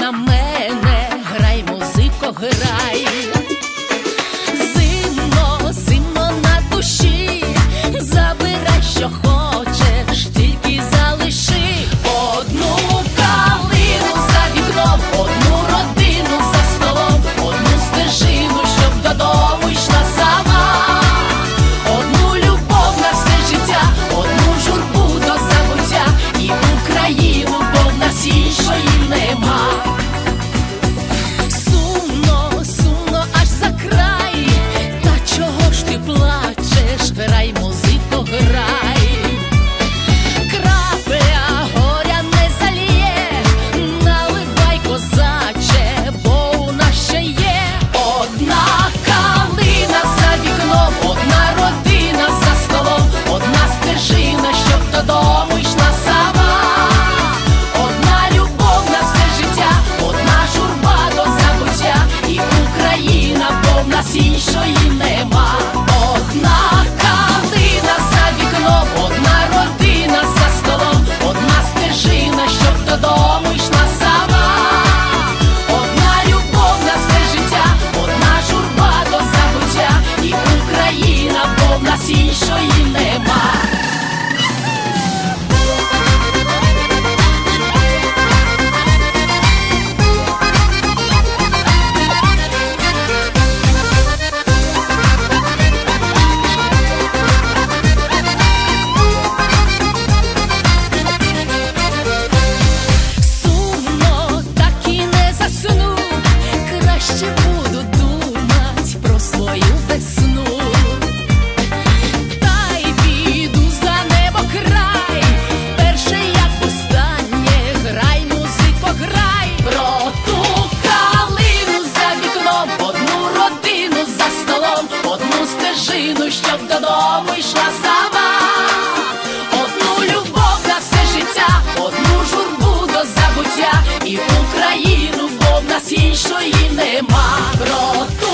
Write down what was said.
на мене, грай, музико, грай. show you. нема рота.